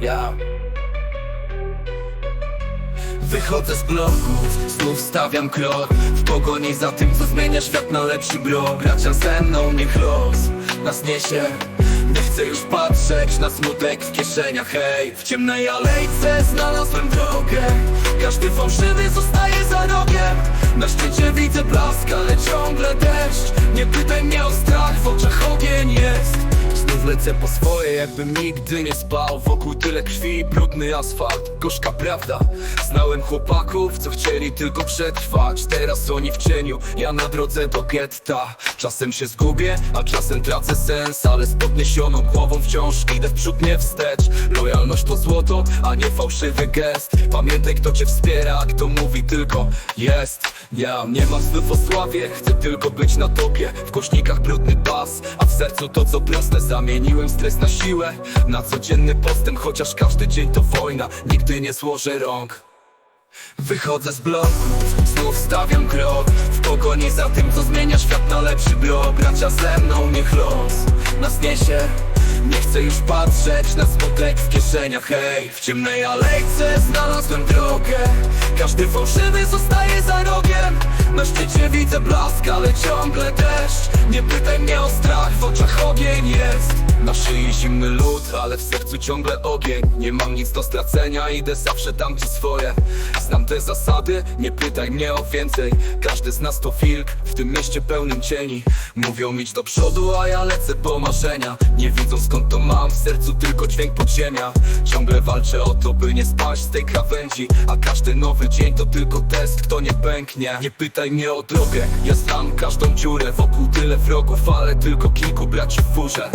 Ja Wychodzę z bloków, znów stawiam krok. W pogoni za tym, co zmienia świat na lepszy bro Bracia ze mną, niech los nas niesie. Nie chcę już patrzeć na smutek w kieszeniach, hej. W ciemnej alejce znalazłem drogę. Każdy fałszywy zostaje za rogiem lecę po swoje, jakbym nigdy nie spał. Wokół tyle krwi i brudny asfalt Gorzka prawda. Znałem chłopaków, co chcieli tylko przetrwać. Teraz oni w cieniu, ja na drodze do getta. Czasem się zgubię, a czasem tracę sens Ale z podniesioną głową wciąż idę w przód, nie wstecz. Lojalność to złoto, a nie fałszywy gest. Pamiętaj kto cię wspiera, a kto mówi tylko jest. Ja nie mam znów o sławie, chcę tylko być na topie. W kośnikach brudny pas, sercu to co proste. Zamieniłem stres na siłę, na codzienny postęp Chociaż każdy dzień to wojna, nigdy nie złożę rąk. Wychodzę z bloków, znów stawiam krok. W pogoni za tym, co zmienia świat na lepszy bro Bracia ze mną, niech los nas niesie. Nie chcę już patrzeć na smutek w kieszeniach, hej. W ciemnej alejce znalazłem drogę. Każdy fałszywy zostaje za rogiem. Na szczycie widzę blask, ale ciągle deszcz Nie pytaj mnie o strach, w oczach ogień jest. Na szyi zimny lód, ale w sercu ciągle ogień. Nie mam nic do stracenia, idę zawsze tam gdzie swoje. Znam te zasady, nie pytaj mnie o więcej. Każdy z nas to wilk, w tym mieście pełnym cieni. Mówią iść do przodu, a ja lecę po Nie widzą skąd to mam, w sercu tylko dźwięk podziemia. Ciągle walczę o to, by nie spaść z tej krawędzi. A każdy nowy dzień to tylko test, kto nie pęknie. Nie pytaj mnie o drogę, ja znam każdą dziurę. Wokół tyle wrogów, ale tylko kilku braci w furze.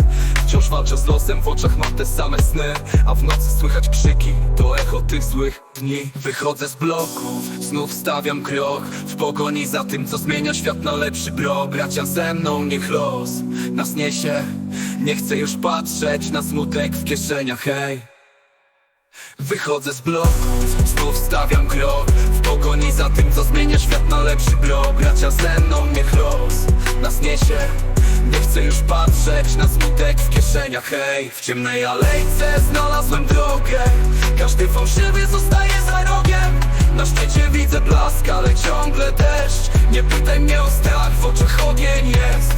Wciąż walczę z losem, w oczach mam te same sny. A w nocy słychać krzyki, to echo tych złych dni Wychodzę z bloków, znów stawiam krok W pogoni za tym, co zmienia świat na lepszy bro Bracia ze mną, niech los nas niesie. Nie chcę już patrzeć na smutek w kieszeniach, hej. Wychodzę z bloków, znów stawiam krok W pogoni za tym, co zmienia świat na lepszy bro Bracia ze mną, niech los nas niesie Nie chcę już patrzeć na smutek w kieszeniach, hej. W ciemnej alejce znalazłem drogę. Każdy fałszywy zostaje za rogiem. Na szczycie widzę blask, ale ciągle deszcz. Nie pytaj mnie o strach, w oczach ogień jest